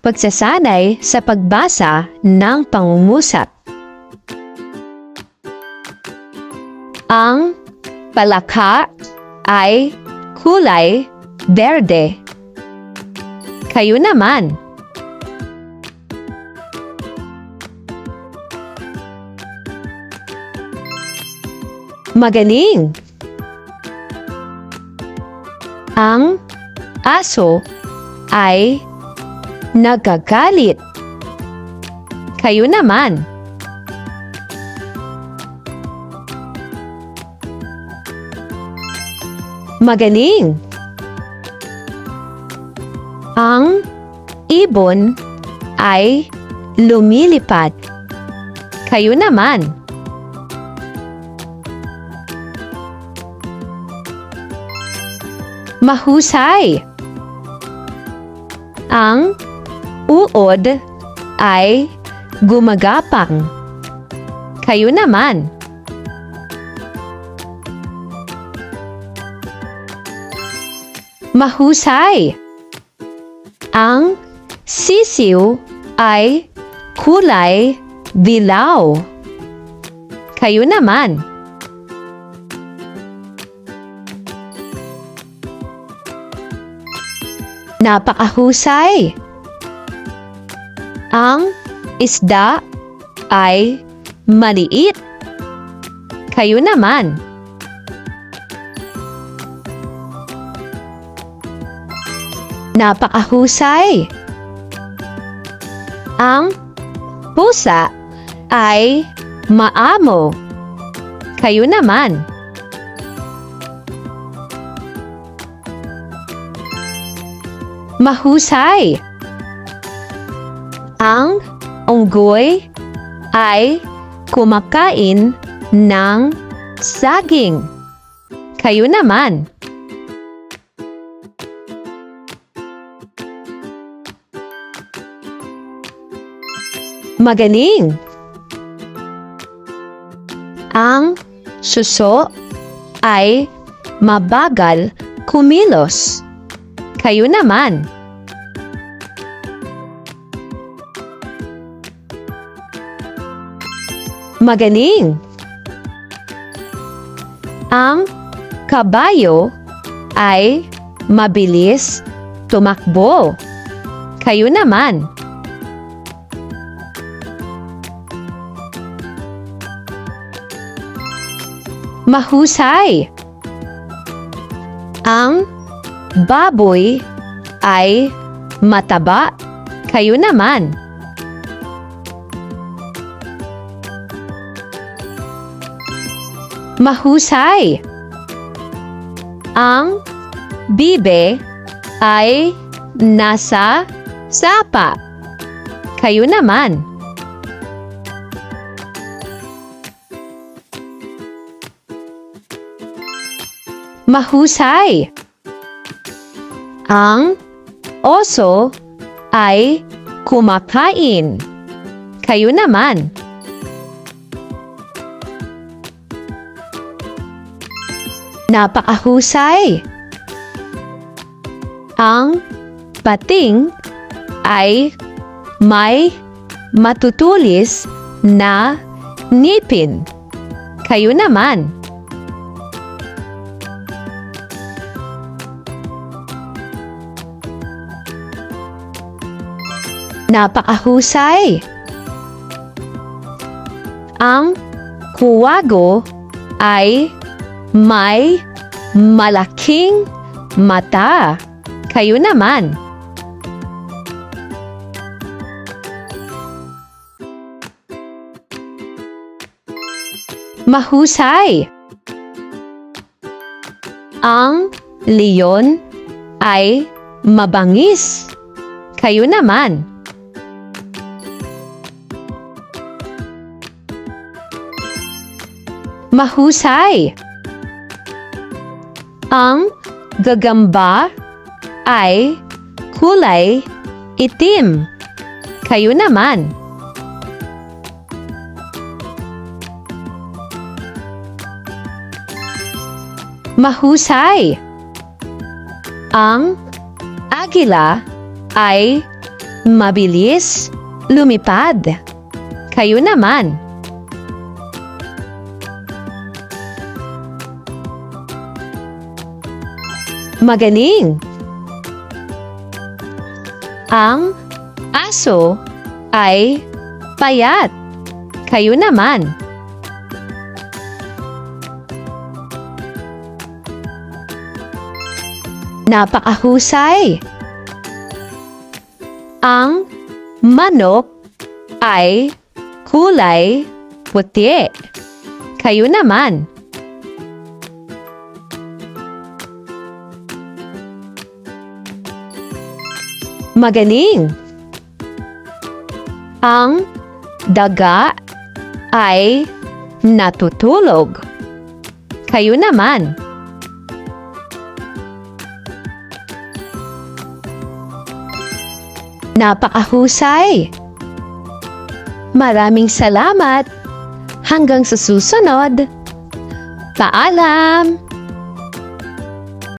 pagsasanay sa pagbasa ng pangungusap. Ang palaka ay kulay berde. Kayo naman. Magaling! Ang aso ay nagagalit. Kayo naman. Magaling! Ang ibon ay lumilipad. Kayo naman. Mahusay! Ang uod ay gumagapang. Kayo naman. Mahusay! Ang sisiw ay kulay dilaw. Kayo naman. Napakahusay! Ang isda ay maliit. Kayo naman. Napakahusay! Ang pusa ay maamo. Kayo naman. Mahusay! Unggoy ay kumakain ng saging. Kayo naman. Magaling! Ang suso ay mabagal kumilos. Kayo naman. Magaling! Ang kabayo ay mabilis tumakbo. Kayo naman. Mahusay! Ang baboy ay mataba. Kayo naman. Mahusay! Ang bibe ay nasa sapa. Kayo naman. Mahusay! Ang oso ay kumakain. Kayo naman. Napakahusay! Ang pating ay may matutulis na ngipin. Kayo naman. Napakahusay! Ang kuwago ay may malaking mata. Kayo naman. Mahusay! Ang leon ay mabangis. Kayo naman. Mahusay! Ang gagamba ay kulay itim. Kayo naman. Mahusay! Ang agila ay Mabilis lumipad. Kayo naman. Magaling. Ang aso ay payat. Kayo naman. Napakahusay. Ang manok ay kulay puti. Kayo naman. Magaling. Ang daga ay natutulog. Kayo naman. Napakahusay. Maraming salamat. Hanggang sa susunod. Paalam!